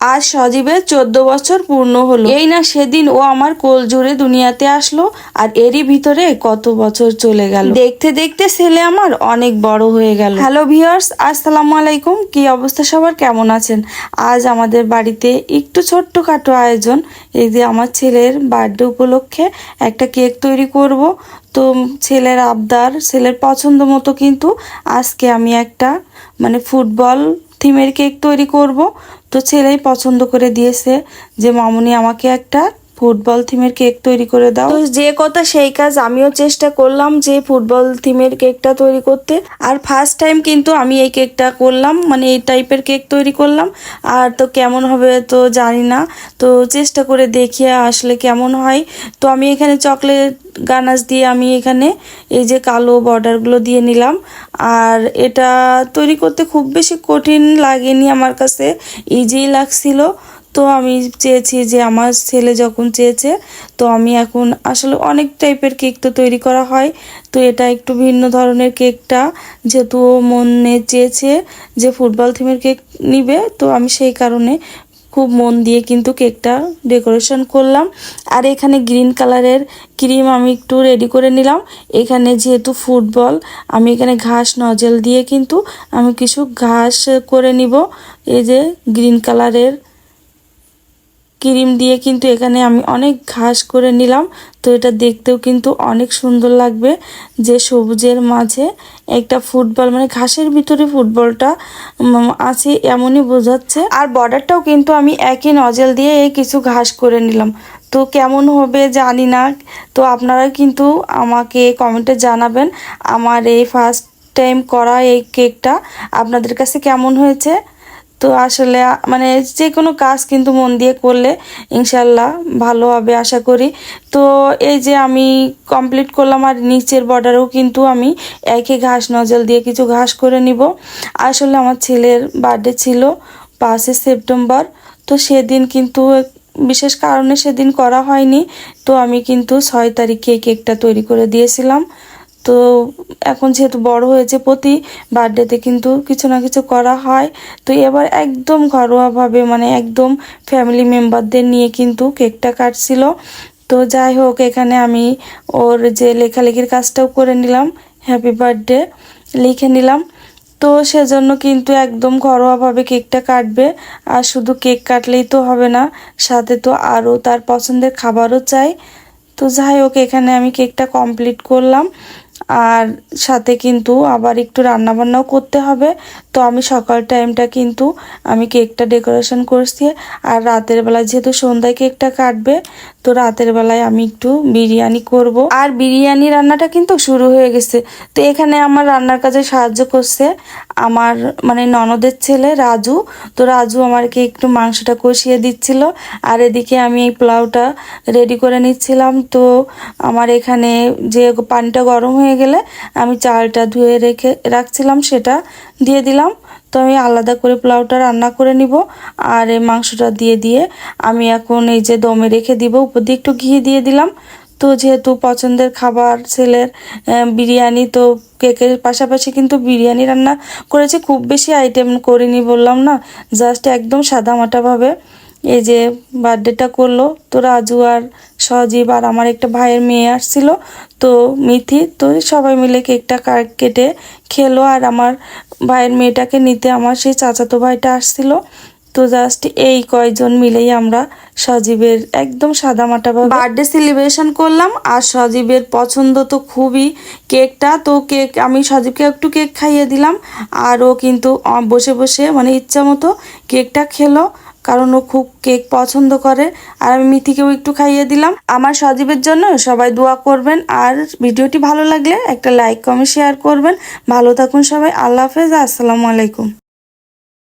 আজ সজীবের চোদ্দ বছর পূর্ণ হলো। এই না সেদিন ও আমার কোল জুড়ে দুনিয়াতে আসলো আর এরই ভিতরে কত বছর চলে গেল। দেখতে দেখতে ছেলে আমার অনেক বড় হয়ে গেল। হ্যালো ভিউয়ার্স, আসসালামু আলাইকুম। কি অবস্থা সবার? কেমন আছেন? আজ আমাদের বাড়িতে একটু ছোট্টখাটো আয়োজন। এই যে আমার ছেলের বার্থডে উপলক্ষে একটা কেক তৈরি করব। তো ছেলের আবদার, ছেলের পছন্দ মতো কিন্তু আজকে আমি একটা মানে ফুটবল থিমের কেক তৈরি করব। তো ছেলেই পছন্দ করে দিয়েছে যে মামুনি আমাকে একটা ফুটবল থিমের কেক তৈরি করে দাও। যে কথা সেই কাজ আমিও চেষ্টা করলাম যে ফুটবল থিমের কেকটা তৈরি করতে। আর ফার্স্ট টাইম কিন্তু আমি এই কেকটা করলাম মানে এই টাইপের কেক তৈরি করলাম। আর তো কেমন হবে তো জানি না। তো চেষ্টা করে দেখি আসলে কেমন হয়। তো আমি এখানে চকলেট গানাস দিয়ে আমি এখানে এই যে কালো বর্ডারগুলো দিয়ে নিলাম। আর এটা তৈরি করতে খুব বেশি কঠিন লাগেনি আমার কাছে ইজি লাগছিল। তো আমি চেয়েছি যে আমার ছেলে যখন চেয়েছে, তো আমি এখন আসলে অনেক টাইপের কেক তো তৈরি করা হয়। তো এটা একটু ভিন্ন ধরনের কেকটা যেহেতু মনে চেয়েছে যে ফুটবল থিমের কেক নিবে, তো আমি সেই কারণে খুব মন দিয়ে কিন্তু কেকটা ডেকোরেশন করলাম। আর এখানে গ্রিন কালারের ক্রিম আমি একটু রেডি করে নিলাম। এখানে যেহেতু ফুটবল আমি এখানে ঘাস নজেল দিয়ে কিন্তু আমি কিছু ঘাস করে নিব। এই যে গ্রিন কালারের ক্রিম দিয়ে কিন্তু এখানে আমি অনেক ঘাস করে নিলাম। তো এটা দেখতেও কিন্তু অনেক সুন্দর লাগবে যে সবুজের মাঝে একটা ফুটবল মানে ঘাসের ভিতরে ফুটবলটা আছে এমনই বোঝাচ্ছে। আর বর্ডারটাও কিন্তু আমি একই নজেল দিয়ে কিছু ঘাস করে নিলাম। তো কেমন হবে জানি না। তো আপনারা কিন্তু আমাকে কমেন্টে জানাবেন আমার এই ফার্স্ট টাইম করা এই কেকটা। আপনাদের কাছে কেমন হয়েছে? তো আসলে মানে যে কোনো কাজ কিন্তু মন দিয়ে করলে ইনশাল্লাহ ভালো হবে আশা করি। তো এই যে আমি কমপ্লিট করলাম আর নিচের বর্ডারেও কিন্তু আমি একই ঘাস নজল দিয়ে কিছু ঘাস করে নিব। আসলে আমার ছেলের বার্থডে ছিল পাঁচই সেপ্টেম্বর, তো সেদিন কিন্তু বিশেষ কারণে সেদিন করা হয়নি। তো আমি কিন্তু ছয় তারিখে কেকটা তৈরি করে দিয়েছিলাম। তো এখন যেহেতু বড় হয়েছে প্রতি বার্থডেতে কিন্তু কিছু না কিছু করা হয়। তো এবার একদম ঘরোয়াভাবে মানে একদম ফ্যামিলি মেম্বারদের নিয়ে কিন্তু কেকটা কাটছিল। তো যাই হোক, এখানে আমি ওর যে লেখালেখির কাজটাও করে নিলাম। হ্যাপি বার্থডে লিখে নিলাম। তো সেজন্য কিন্তু একদম ঘরোয়াভাবে কেকটা কাটবে। আর শুধু কেক কাটলেই তো হবে না, সাথে তো আরও তার পছন্দের খাবারও চাই। তো যাই হোক, এখানে আমি কেকটা কমপ্লিট করলাম। আর সাথে কিন্তু আবার একটু রান্নাবান্নাও করতে হবে। তো আমি সকাল টাইমটা কিন্তু আমি কেকটা ডেকোরেশন করছি আর রাতের বেলায় যেহেতু সন্ধ্যায় কেকটা কাটবে, তো রাতের বেলায় আমি একটু বিরিয়ানি করব। আর বিরিয়ানি রান্নাটা কিন্তু শুরু হয়ে গেছে। তো এখানে আমার রান্নার কাজে সাহায্য করছে আমার মানে ননদের ছেলে রাজু। তো রাজু আমাকে একটু মাংসটা কষিয়ে দিচ্ছিল আর এদিকে আমি এই পোলাওটা রেডি করে নিচ্ছিলাম। তো আমার এখানে যে পানিটা গরম হয়ে গেলে আমি চালটা ধুয়ে রেখে, রাখছিলাম সেটা, দিয়ে দিলাম। তো আমি আলাদা করে পোলাওটা রান্না করে নিব। আর এই মাংসটা দিয়ে দিয়ে আমি এখন এই যে দমে রেখে দিব, উপর দিয়ে একটু ঘি দিয়ে দিলাম। তো যেহেতু পছন্দের খাবার, ছেলের বিরিয়ানি, তো কেকের পাশাপাশি কিন্তু বিরিয়ানি রান্না করেছি। খুব বেশি আইটেম করিনি বললাম না জাস্ট একদম সাদামাটাভাবে এই যে বার্থডেটা করল, তো রাজু আর সজীব আর আমার একটা ভাইয়ের মেয়ে আসছিল, তো মিথি, তো সবাই মিলে কেকটা কেটে খেলো আর আমার ভাইয়ের মেয়েটাকে নিতে আমার সেই চাচাতো ভাইটা আসছিল। তো জাস্ট এই কয়জন মিলেই আমরা সজীবের একদম সাদা সাদামাটা বার্থডে সেলিব্রেশন করলাম আর সজীবের পছন্দ তো খুবই কেকটা, তো কেক, আমি সজীবকে একটু কেক খাইয়ে দিলাম আর ও কিন্তু বসে বসে মানে ইচ্ছা মতো কেকটা খেলো কারণ ও খুব কেক পছন্দ করে। আর আমি মিথিকেও একটু খাইয়ে দিলাম। আমার সজীবের জন্য সবাই দোয়া করবেন। আর ভিডিওটি ভালো লাগলে একটা লাইক কমেন্ট শেয়ার করবেন। ভালো থাকুন সবাই। আল্লাহ হাফেজ। আসসালামু আলাইকুম।